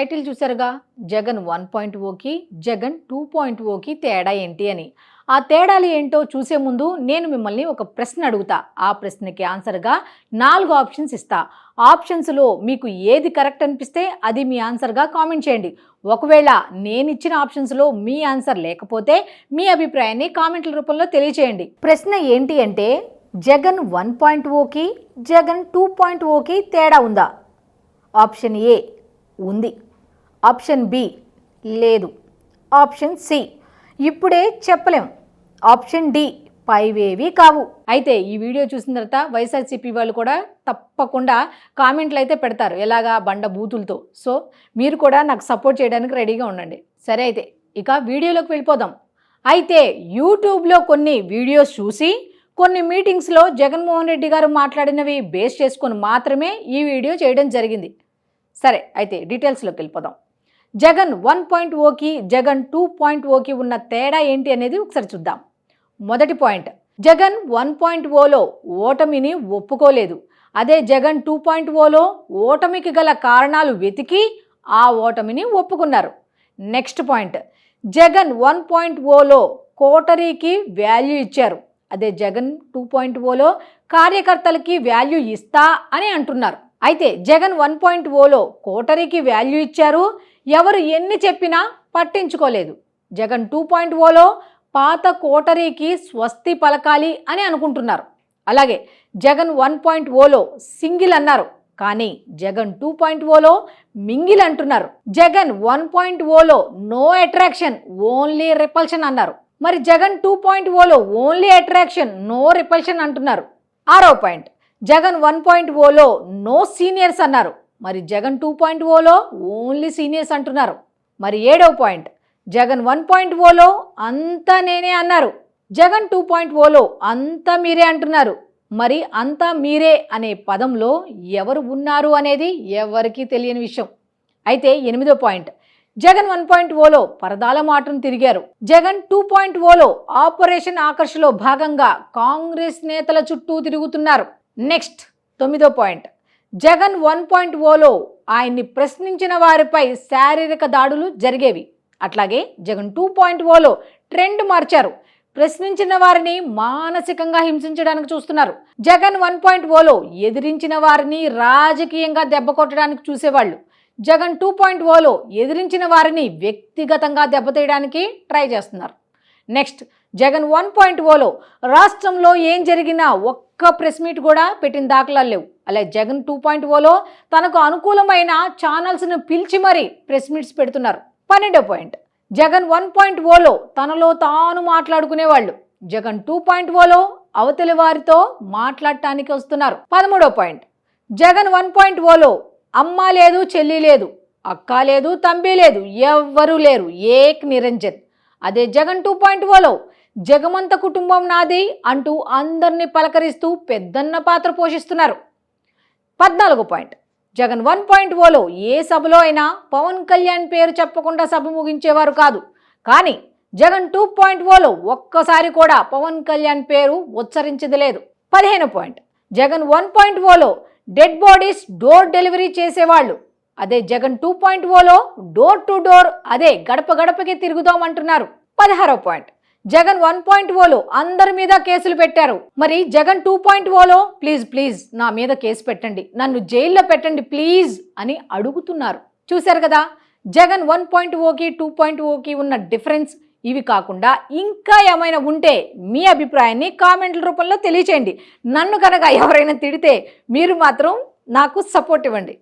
Title చూసారుగా Jagan one point ఓకి Jagan two point ఓకి తేడా ఏంటి అని. ఆ తేడాలు ఏంటో చూసే ముందు నేను మిమ్మల్ని ఒక ప్రశ్న అడుగుతా. ఆ ప్రశ్నకి ఆన్సర్గా నాలుగు ఆప్షన్స్ ఇస్తా. ఆప్షన్స్లో మీకు ఏది కరెక్ట్ అనిపిస్తే అది మీ ఆన్సర్గా కామెంట్ చేయండి. ఒకవేళ నేను ఇచ్చిన ఆప్షన్స్లో మీ ఆన్సర్ లేకపోతే మీ అభిప్రాయాన్ని కామెంట్ల రూపంలో తెలియచేయండి. ప్రశ్న ఏంటి అంటే జగన్ వన్ పాయింట్ ఓకి జగన్ టూ పాయింట్ ఓకి తేడా ఉందా? ఆప్షన్ ఏ ఉంది. ఆప్షన్ బి లేదు. ఆప్షన్ సి ఇప్పుడే చెప్పలేం. ఆప్షన్ డి పైవేవి కావు. అయితే ఈ వీడియో చూసిన తర్వాత వైఎస్ఆర్సీపీ వాళ్ళు కూడా తప్పకుండా కామెంట్లు అయితే పెడతారు. ఎలాగా బండ బూతులతో. సో మీరు కూడా నాకు సపోర్ట్ చేయడానికి రెడీగా ఉండండి. సరే అయితే ఇక వీడియోలోకి వెళ్ళిపోదాం. అయితే యూట్యూబ్లో కొన్ని వీడియోస్ చూసి కొన్ని మీటింగ్స్లో జగన్మోహన్ రెడ్డి గారు మాట్లాడినవి బేస్ చేసుకొని మాత్రమే ఈ వీడియో చేయడం జరిగింది. సరే అయితే డీటెయిల్స్లోకి వెళ్ళిపోదాం. జగన్ వన్ పాయింట్ ఓకి జగన్ టూ పాయింట్ ఓకి ఉన్న తేడా ఏంటి అనేది ఒకసారి చూద్దాం. మొదటి పాయింట్ జగన్ వన్ పాయింట్ ఓలో ఓటమిని ఒప్పుకోలేదు. అదే జగన్ టూ పాయింట్ ఓలో ఓటమికి గల కారణాలు వెతికి ఆ ఓటమిని ఒప్పుకున్నారు. Next point Jagan one point Ola కోటరీకి వాల్యూ ఇచ్చారు. అదే జగన్ టూ పాయింట్ ఓలో కార్యకర్తలకి వాల్యూ ఇస్తా అని అంటున్నారు. అయితే జగన్ వన్ పాయింట్ ఓలో కోటరీకి వాల్యూ ఇచ్చారు. ఎవరు ఎన్ని చెప్పినా పట్టించుకోలేదు. జగన్ టూ పాయింట్ ఓలో పాత కోటరీకి స్వస్తి పలకాలి అని అనుకుంటున్నారు. అలాగే జగన్ వన్ పాయింట్ ఓలో సింగిల్ అన్నారు. కానీ జగన్ టూ పాయింట్ ఓలో మింగిల్ అంటున్నారు. జగన్ వన్ పాయింట్ ఓలో నో అట్రాక్షన్ ఓన్లీ రిపల్షన్ అన్నారు. మరి జగన్ టూ పాయింట్ ఓలో ఓన్లీ అట్రాక్షన్ నో రిపల్షన్ అంటున్నారు. ఆరో పాయింట్ జగన్ వన్ పాయింట్ ఓలో నో సీనియర్స్ అన్నారు. మరి జగన్ టూ పాయింట్ ఓలో ఓన్లీ సీనియర్స్ అంటున్నారు. మరి ఏడవ పాయింట్ జగన్ వన్ పాయింట్ ఓలో అంతా నేనే అన్నారు. జగన్ టూ పాయింట్ ఓలో అంతా మీరే అంటున్నారు. మరి అంతా మీరే అనే పదంలో ఎవరు ఉన్నారు అనేది ఎవరికీ తెలియని విషయం. అయితే ఎనిమిదో పాయింట్ జగన్ వన్ పాయింట్ ఓలో పరదాల మాటను తిరిగారు. జగన్ టూ పాయింట్ ఓలో ఆపరేషన్ ఆకర్షలో భాగంగా కాంగ్రెస్ నేతల చుట్టూ తిరుగుతున్నారు. నెక్స్ట్ తొమ్మిదో పాయింట్ జగన్ వన్ పాయింట్ ఓలో ఆయన్ని ప్రశ్నించిన వారిపై శారీరక దాడులు జరిగేవి. అట్లాగే జగన్ టూ పాయింట్ ఓలో ట్రెండ్ మార్చారు. ప్రశ్నించిన వారిని మానసికంగా హింసించడానికి చూస్తున్నారు. జగన్ వన్ పాయింట్ ఓలో ఎదిరించిన వారిని రాజకీయంగా దెబ్బ కొట్టడానికి చూసేవాళ్ళు. జగన్ టూ పాయింట్ ఓలో ఎదిరించిన వారిని వ్యక్తిగతంగా దెబ్బతీయడానికి ట్రై చేస్తున్నారు. నెక్స్ట్ జగన్ వన్ పాయింట్ ఓలో రాష్ట్రంలో ఏం జరిగినా ఒక్క ప్రెస్ మీట్ కూడా పెట్టిన దాఖలాలు లేవు. అలాగే జగన్ టూ పాయింట్ ఓలో తనకు అనుకూలమైన ఛానల్స్ను పిలిచి మరీ ప్రెస్ మీట్స్ పెడుతున్నారు. పన్నెండో పాయింట్. జగన్ వన్ పాయింట్ ఓలో తనలో తాను మాట్లాడుకునేవాళ్ళు. జగన్ టూ పాయింట్ ఓలో అవతలి వారితో మాట్లాడటానికి వస్తున్నారు. పదమూడో పాయింట్. జగన్ వన్ పాయింట్ ఓలో అమ్మ లేదు చెల్లి లేదు అక్క లేదు తంబి లేదు ఎవ్వరూ లేరు. ఏక్ నిరంజన్. అదే జగన్ టూ పాయింట్ ఓలో జగమంత కుటుంబం నాది అంటూ అందరినీ పలకరిస్తూ పెద్దన్న పాత్ర పోషిస్తున్నారు. పద్నాలుగు పాయింట్. జగన్ వన్ పాయింట్ ఓలో ఏ సభలో అయినా పవన్ కళ్యాణ్ పేరు చెప్పకుండా సభ ముగించేవారు కాదు. కానీ జగన్ టూ పాయింట్ ఓలో ఒక్కసారి కూడా పవన్ కళ్యాణ్ పేరు ఉచ్చరించింది లేదు. పదిహేను పాయింట్. జగన్ వన్ పాయింట్ ఓలో డెడ్ బాడీస్ డోర్ డెలివరీ చేసేవాళ్ళు. అదే జగన్ టూ పాయింట్ ఓలో డోర్ టు డోర్ అదే గడప గడపకి తిరుగుదామంటున్నారు పదహారో పాయింట్. జగన్ వన్ పాయింట్ ఓలో అందరి మీద కేసులు పెట్టారు. మరి జగన్ టూ పాయింట్ ఓలో? ప్లీజ్ ప్లీజ్ నా మీద కేసు పెట్టండి. నన్ను జైల్లో పెట్టండి ప్లీజ్ అని అడుగుతున్నారు. చూశారు కదా జగన్ వన్ పాయింట్ ఓకి టూ పాయింట్ ఓకి ఉన్న డిఫరెన్స్ ఇవి కాకుండా ఇంకా ఏమైనా ఉంటే మీ అభిప్రాయాన్ని కామెంట్ల రూపంలో తెలియచేయండి. నన్ను కనుక ఎవరైనా తిడితే మీరు మాత్రం నాకు సపోర్ట్ ఇవ్వండి.